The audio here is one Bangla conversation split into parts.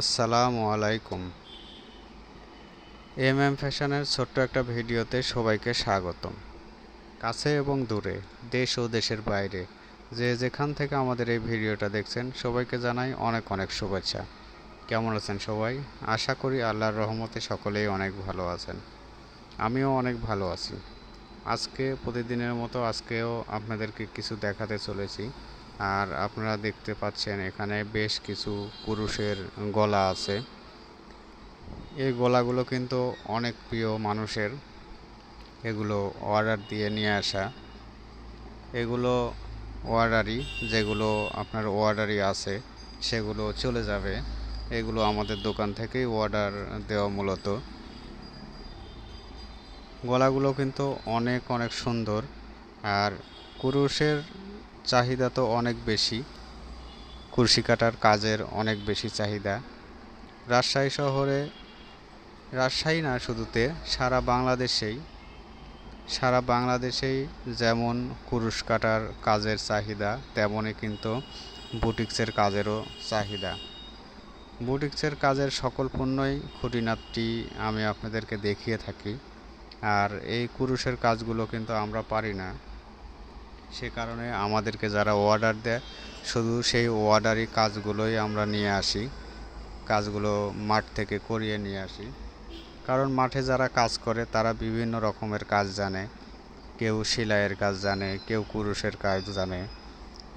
আসসালামু আলাইকুম। এম এম ফ্যাশনের ছোট্ট একটা ভিডিওতে সবাইকে স্বাগতম। কাছে এবং দূরে, দেশ ও দেশের বাইরে, যে যেখান থেকে আমাদের এই ভিডিওটা দেখছেন, সবাইকে জানাই অনেক অনেক শুভেচ্ছা। কেমন আছেন সবাই? আশা করি আল্লাহর রহমতে সকলেই অনেক ভালো আছেন। আমিও অনেক ভালো আছি। আজকে, প্রতিদিনের মতো আজকেও আপনাদেরকে কিছু দেখাতে চলেছি। আর আপনারা দেখতে পাচ্ছেন এখানে বেশ কিছু পুরুষের গলা আছে। এই গলাগুলো কিন্তু অনেক প্রিয় মানুষের। এগুলো অর্ডার দিয়ে নিয়ে আসা। এগুলো অর্ডারই যেগুলো আপনার অর্ডারই আছে, সেগুলো চলে যাবে। এগুলো আমাদের দোকান থেকেই অর্ডার দেওয়া মূলত। গলাগুলো কিন্তু অনেক অনেক সুন্দর। আর কুরুশের চাহিদা তো অনেক বেশি কুরশি কাটার কাজের অনেক বেশি চাহিদা। রাজশাহী শহরে, রাজশাহী না শুধুতে সারা বাংলাদেশেই সারা বাংলাদেশেই যেমন কুরুশ কাটার কাজের চাহিদা, তেমনই কিন্তু বুটিক্সের কাজেরও চাহিদা। বুটিক্সের কাজের সকল পণ্যই খুঁটিনাটি আমি আপনাদেরকে দেখিয়ে থাকি, আর এই কুরুশের কাজগুলো কিন্তু আমরা পারি না। সে কারণে আমাদেরকে যারা অর্ডার দেয়, শুধু সেই অর্ডারই কাজগুলোই আমরা নিয়ে আসি। কাজগুলো মাঠ থেকে করিয়ে নিয়ে আসি। কারণ মাঠে যারা কাজ করে, তারা বিভিন্ন রকমের কাজ জানে। কেউ সেলাইয়ের কাজ জানে, কেউ কুরুশের কাজ জানে।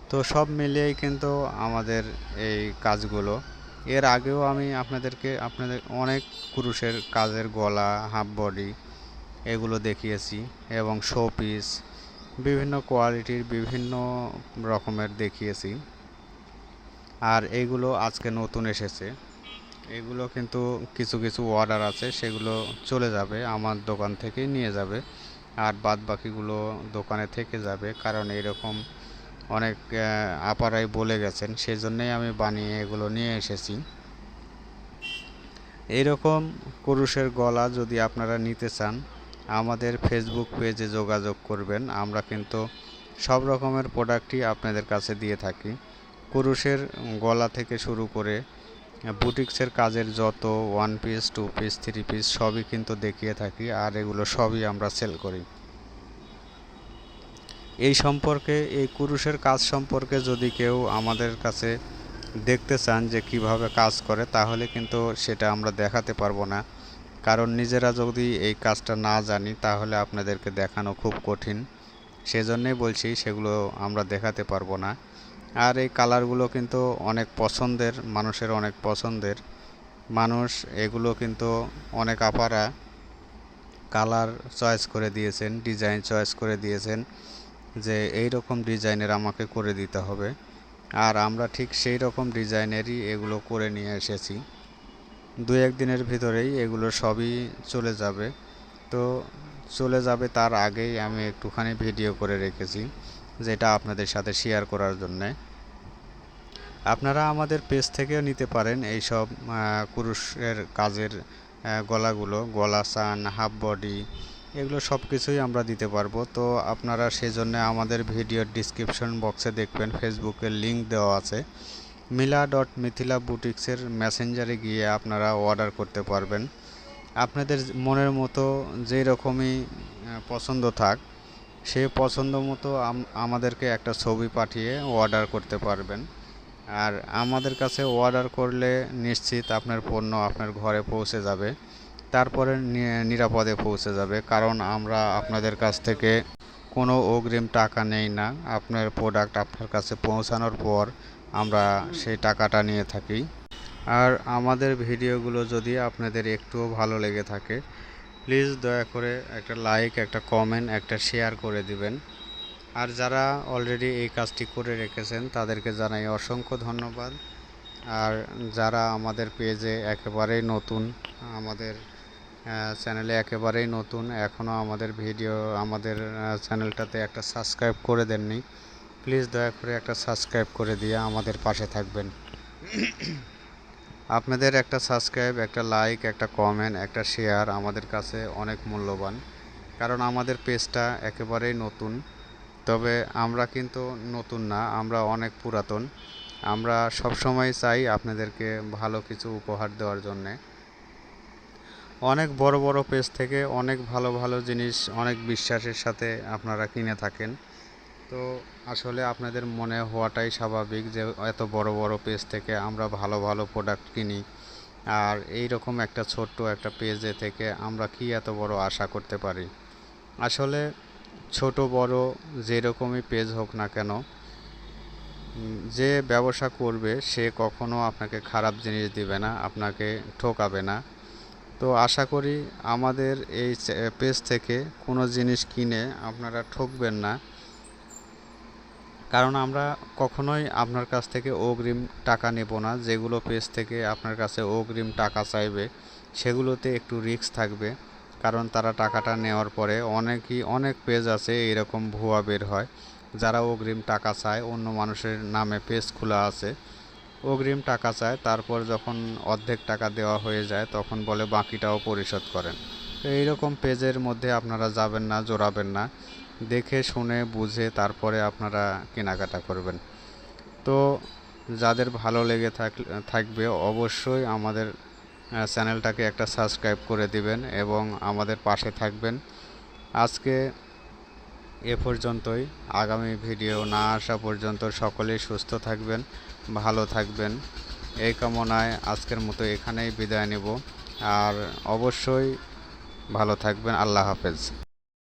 তো সব মিলিয়েই কিন্তু আমাদের এই কাজগুলো। এর আগেও আমি আপনাদেরকে, আপনাদের অনেক কুরুশের কাজের গলা, হাফ বডি এগুলো দেখিয়েছি এবং শো পিস বিভিন্ন কোয়ালিটির বিভিন্ন রকমের দেখিয়েছি। আর এইগুলো আজকে নতুন এসেছে। এগুলো কিন্তু কিছু কিছু অর্ডার আছে, সেগুলো চলে যাবে, আমার দোকান থেকেই নিয়ে যাবে। আর বাদ বাকিগুলো দোকানে থেকে যাবে, কারণ এরকম অনেক আপারাই বলে গেছেন, সেজন্যই আমি বানিয়ে এগুলো নিয়ে এসেছি। এইরকম কুরুশের গলা যদি আপনারা নিতে চান আমাদের ফেসবুক পেজে যোগাযোগ করবেন। আমরা কিন্তু সব রকমের প্রোডাক্টই আপনাদের কাছে দিয়ে থাকি। কুরুশের গলা থেকে শুরু করে বুটিক্সের কাজের যত one piece two piece three piece সবই কিন্তু দেখিয়ে থাকি আর এগুলো সবই আমরা সেল করি। এই সম্পর্কে, এই কুরুশের কাজ সম্পর্কে যদি কেউ আমাদের কাছে দেখতে চান যে কীভাবে কাজ করে, তাহলে কিন্তু সেটা আমরা দেখাতে পারব না। কারণ নিজেরা যদি এই কাজটা না জানি, তাহলে আপনাদেরকে দেখানো খুব কঠিন। সেজন্যই বলছি সেগুলো আমরা দেখাতে পারব না। আর এই কালারগুলো কিন্তু অনেক পছন্দের, মানুষের অনেক পছন্দের। মানুষ এগুলো কিন্তু অনেক আপারা কালার চয়েস করে দিয়েছেন, ডিজাইন চয়েস করে দিয়েছেন যে এই রকম ডিজাইনের আমাকে করে দিতে হবে। আর আমরা ঠিক সেই রকম ডিজাইনেরই এগুলো করে নিয়ে এসেছি। দু একদিনের ভিতরেই এগুলো সবই চলে যাবে। তো চলে যাবে তার আগেই আমি একটুখানি ভিডিও করে রেখেছি, যেটা আপনাদের সাথে শেয়ার করার জন্যে। আপনারা আমাদের পেজ থেকেও নিতে পারেন এই সব কুরুশের কাজের গলাগুলো, গলা, সান হাফ বডি এগুলো সব কিছুই আমরা দিতে পারব। তো আপনারা সেজন্য আমাদের ভিডিওর ডিসক্রিপশন বক্সে দেখবেন ফেসবুকের লিঙ্ক দেওয়া আছে। মিলা ডট মিথিলা বুটিক্সের মেসেঞ্জারে গিয়ে আপনারা অর্ডার করতে পারবেন। আপনাদের মনের মতো যেই রকমই পছন্দ থাক সে পছন্দ মতো আমাদেরকে একটা ছবি পাঠিয়ে অর্ডার করতে পারবেন। আর আমাদের কাছে অর্ডার করলে নিশ্চিত আপনার পণ্য আপনার ঘরে পৌঁছে যাবে, তারপরে নিরাপদে পৌঁছে যাবে। কারণ আমরা আপনাদের কাছ থেকে কোনো অগ্রিম টাকা নেই না। আপনার প্রোডাক্ট আপনার কাছে পৌঁছানোর পর আমরা সেই টাকাটা নিয়ে থাকি। আর আমাদের ভিডিওগুলো যদি আপনাদের একটুও ভালো লেগে থাকে প্লিজ দয়া করে একটা লাইক একটা কমেন্ট একটা শেয়ার করে দিবেন। আর যারা অলরেডি এই কাজটি করে রেখেছেন, তাদেরকে জানাই অসংখ্য ধন্যবাদ। আর যারা আমাদের পেজে একেবারেই নতুন, আমাদের চ্যানেলে একেবারেই নতুন এখনও আমাদের ভিডিও আমাদের চ্যানেলটাতে একটা সাবস্ক্রাইব করে দেননি প্লিজ দয়া করে একটা সাবস্ক্রাইব করে দিয়ে আমাদের পাশে থাকবেন। আপনাদের একটা সাবস্ক্রাইব, একটা লাইক, একটা কমেন্ট, একটা শেয়ার আমাদের কাছে অনেক মূল্যবান। কারণ আমাদের পেজটা একেবারেই নতুন। তবে আমরা কিন্তু নতুন না, আমরা অনেক পুরাতন। আমরা সবসময় চাই আপনাদেরকে ভালো কিছু উপহার দেওয়ার জন্যে। অনেক বড় বড় পেজ থেকে অনেক ভালো ভালো জিনিস, অনেক বিশ্বাসের সাথে আপনারা কিনে থাকেন। তো আসলে আপনাদের মনে হওয়াটাই স্বাভাবিক যে এত বড় বড় পেজ থেকে আমরা ভালো ভালো প্রোডাক্ট কিনি। আর এই রকম একটা ছোট্ট একটা পেজে থেকে আমরা কি এত বড় আশা করতে পারি? আসলে ছোট, বড় যেরকমই পেজ হোক না কেন যে ব্যবসা করবে সে কখনো আপনাকে খারাপ জিনিস দিবে না, আপনাকে ঠকাবে না। তো আশা করি আমাদের এই পেজ থেকে কোনো জিনিস কিনে আপনারা ঠকবেন না। কারণ আমরা কখনোই আপনার কাছ থেকে অগ্রিম টাকা নেব না। যেগুলো পেজ থেকে আপনার কাছে অগ্রিম টাকা চাইবে, সেগুলোতে একটু রিস্ক থাকবে। কারণ তারা টাকাটা নেওয়ার পরে অনেকই, অনেক পেজ আছে এরকম ভুয়া বের হয়। যারা অগ্রিম টাকা চায়, অন্য মানুষের নামে পেজ খোলা আছে। অগ্রিম টাকা চায়, তারপর যখন অর্ধেক টাকা দেওয়া হয়ে যায়, তখন বলে বাকিটাও পরিশোধ করেন। তো এইরকম পেজের মধ্যে আপনারা যাবেন না, জোরাবেন না। দেখে, শুনে, বুঝে তারপরে আপনারা কেনাকাটা করবেন। তো যাদের ভালো লেগে থাক, থাকবে অবশ্যই আমাদের চ্যানেলটাকে একটা সাবস্ক্রাইব করে দিবেন এবং আমাদের পাশে থাকবেন। আজকে এ পর্যন্তই। আগামী ভিডিও না আসা পর্যন্ত সকলেই সুস্থ থাকবেন, ভালো থাকবেন। এই কামনায় আজকের মতো এখানেই বিদায় নেব। আর অবশ্যই ভালো থাকবেন। আল্লাহ হাফেজ।